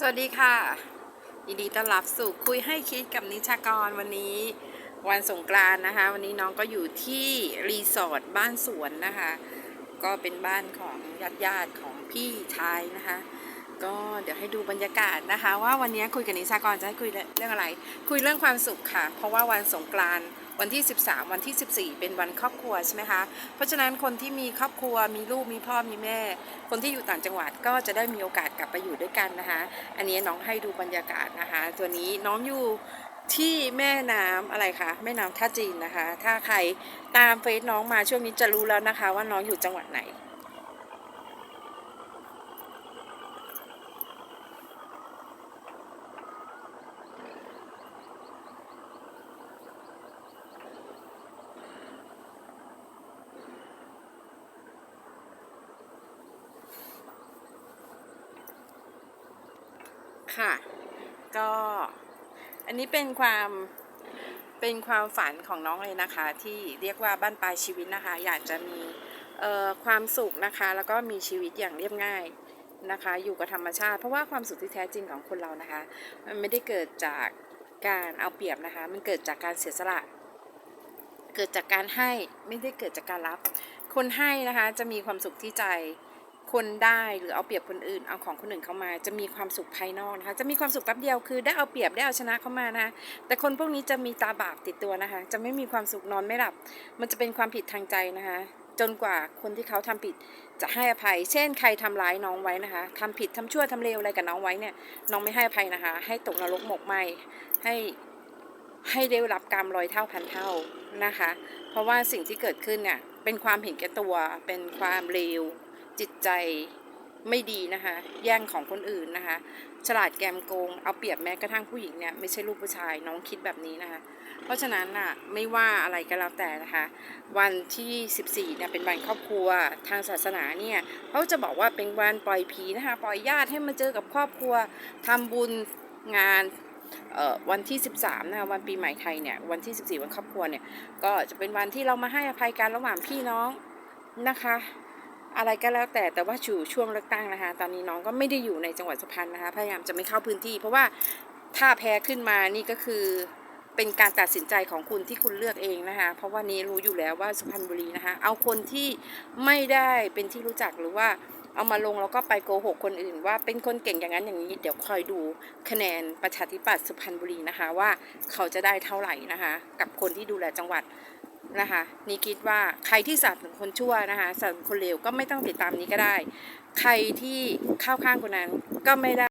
สวัสดีค่ะยินดีต้อนรับสู่คุยให้คิดกับนิชากรวันนี้ วันสงกรานนะคะ วันนี้น้องก็อยู่ที่รีสอร์ทบ้านสวนนะคะ ก็เป็นบ้านของญาติญาติของพี่ชายนะคะ ก็เดี๋ยวให้ดูบรรยากาศนะคะ ว่าวันนี้คุยกับนิชากรจะให้คุยเรื่องอะไร คุยเรื่องความสุขค่ะ เพราะว่าวันสงกรานต์ วันที่ 13 วันที่ 14 เป็นวันครอบครัวใช่ไหมคะ เพราะฉะนั้นคนที่มีครอบครัวมีลูกมีพ่อมีแม่ คนที่อยู่ต่างจังหวัดก็จะได้มีโอกาสกลับไปอยู่ด้วยกันนะคะ อันนี้น้องให้ดูบรรยากาศนะคะ ตัวนี้น้องอยู่ที่แม่น้ำอะไรคะแม่น้ำท่าจีนนะคะ ถ้าใครตามเฟซน้องมาช่วงนี้จะรู้แล้วนะคะ ว่าน้องอยู่จังหวัดไหน ค่ะ ก็อันนี้เป็นความเป็นความฝันของน้องเลยนะคะ ที่เรียกว่าบ้านปลายชีวิตนะคะ อยากจะมีความสุขนะคะ แล้วก็มีชีวิตอย่างเรียบง่ายนะคะ อยู่กับธรรมชาติ เพราะว่าความสุขที่แท้จริงของคนเรานะคะ มันไม่ได้เกิดจากการเอาเปรียบนะคะ มันเกิดจากการเสียสละ เกิดจากการให้ไม่ได้เกิดจากการรับ คนให้นะคะจะมีความสุขที่ใจ คนได้หรือเอาเปรียบคนอื่น เอาของคนอื่นเข้ามา จะมีความสุขภายนอกนะคะ จะมีความสุขแป๊บเดียวคือได้เอาเปรียบได้เอาชนะเข้ามานะะแต่คนพวกนี้จะมีตาบาปติดตัวนะคะ จะไม่มีความสุขนอนไม่หลับ มันจะเป็นความผิดทางใจนะคะ จนกว่าคนที่เขาทำผิดจะให้อภัย เช่น ใครทำร้ายน้องไว้นะคะทำผิดทำชั่วทำเลวอะไรกับน้องไว้เนี่ย น้องไม่ให้อภัยนะคะ ให้ตกนรกหมกไหมให้ให้ได้รับกรรมร้อยเท่าพันเท่านะคะ เพราะว่าสิ่งที่เกิดขึ้นเนี่ยเป็นความเห็นแก่ตัว เป็นความเลว จิตใจไม่ดีนะคะ แย่งของคนอื่นนะคะ ฉลาดแกมโกง เอาเปรียบแม้กระทั่งผู้หญิงเนี่ยไม่ใช่ลูกผู้ชายน้องคิดแบบนี้นะคะ เพราะฉะนั้นน่ะไม่ว่าอะไรก็แล้วแต่นะคะ วันที่ 14เนี่ยเป็นวันครอบครัวทางศาสนาเนี่ยเขาจะบอกว่าเป็นวันปล่อยผีนะคะ ปล่อยญาติให้มาเจอกับครอบครัวทำบุญงานวันที่ 13นะคะวันปีใหม่ไทยเนี่ยวันที่ 14 วันครอบครัวเนี่ยก็จะเป็นวันที่เรามาให้อภัยกันระหว่างพี่น้องนะคะ อะไรก็แล้วแต่แต่ว่าอยู่ช่วงเลือกตั้งนะคะ ตอนนี้น้องก็ไม่ได้อยู่ในจังหวัดสุพรรณนะคะ พยายามจะไม่เข้าพื้นที่ เพราะว่าถ้าแพ้ขึ้นมานี่ก็คือเป็นการตัดสินใจของคุณที่คุณเลือกเองนะคะ เพราะว่านี้รู้อยู่แล้วว่าสุพรรณบุรีนะคะ เอาคนที่ไม่ได้เป็นที่รู้จักหรือว่าเอามาลงแล้วก็ไปโกหกคนอื่น ว่าเป็นคนเก่งอย่างนั้นอย่างนี้ เดี๋ยวคอยดูคะแนนประชาธิปัตย์สุพรรณบุรีนะคะว่าเขาจะได้เท่าไหร่นะคะ กับคนที่ดูแลจังหวัด นะคะนี่คิดว่าใครที่สนับสนุนคนชั่วนะคะสนับสนุนคนเลวก็ไม่ต้องติดตามนี้ก็ได้ ใครที่เข้าข้างคนนั้นก็ไม่ได้